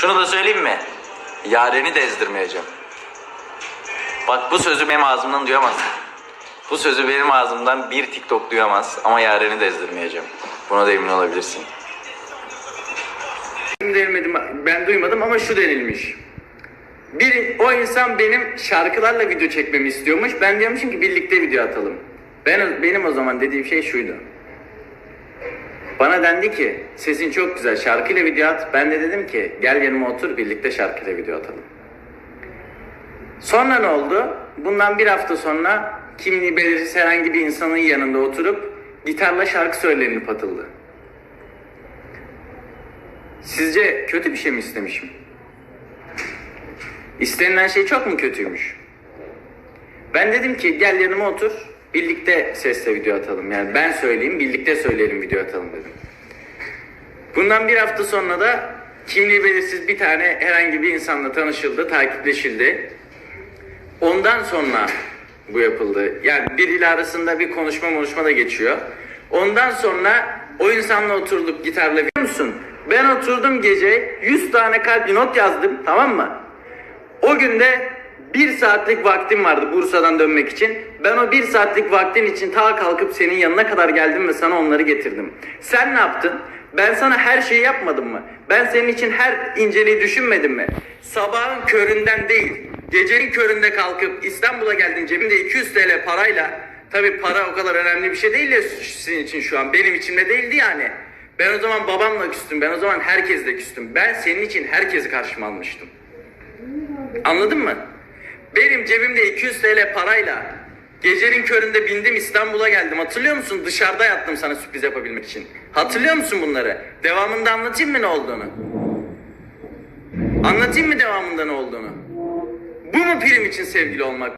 Şunu da söyleyeyim mi? Yareni de ezdirmeyeceğim. Bak bu sözü benim ağzımdan duyamazsın. Bu sözü benim ağzımdan bir TikTok duyamaz ama yareni de ezdirmeyeceğim. Buna da emin olabilirsin. ben duymadım ama şu denilmiş. Bir, o insan benim şarkılarla video çekmemi istiyormuş. Ben diyormuşum ki birlikte video atalım. Ben benim o zaman dediğim şey şuydu. Bana dendi ki sesin çok güzel şarkıyla video at. Ben de dedim ki gel yanıma otur birlikte şarkıyla video atalım. Sonra ne oldu? Bundan bir hafta sonra kimliği belirsiz herhangi bir insanın yanında oturup gitarla şarkı söylenip atıldı. Sizce kötü bir şey mi istemişim? İstenilen şey çok mu kötüymüş? Ben dedim ki gel yanıma otur, birlikte sesle video atalım. Yani ben söyleyeyim, birlikte söyleyelim video atalım dedim. Bundan bir hafta sonra da kimliği belirsiz bir tane herhangi bir insanla tanışıldı, takipleşildi. Ondan sonra bu yapıldı. Yani bir ile arasında bir konuşma konuşma da geçiyor. Ondan sonra o insanla oturduk gitarla biliyor musun? Ben oturdum gece 100 tane kalpli not yazdım tamam mı? O günde bir saatlik vaktim vardı Bursa'dan dönmek için. Ben o bir saatlik vaktin için ta kalkıp senin yanına kadar geldim ve sana onları getirdim. Sen ne yaptın? Ben sana her şeyi yapmadım mı? Ben senin için her inceliği düşünmedim mi? Sabahın köründen değil, gecenin köründe kalkıp İstanbul'a geldin cebimde 200 TL parayla. Tabi para o kadar önemli bir şey değil ya sizin için şu an. Benim için de değildi yani. Ben o zaman babamla küstüm. Ben o zaman herkesle küstüm. Ben senin için herkesi karşıma almıştım. Anladın mı? Benim cebimde 200 TL parayla gecenin köründe bindim İstanbul'a geldim. Hatırlıyor musun? Dışarıda yattım sana sürpriz yapabilmek için. Hatırlıyor musun bunları? Devamında anlatayım mı ne olduğunu? Anlatayım mı devamında ne olduğunu? Bu mu prim için sevgili olmak?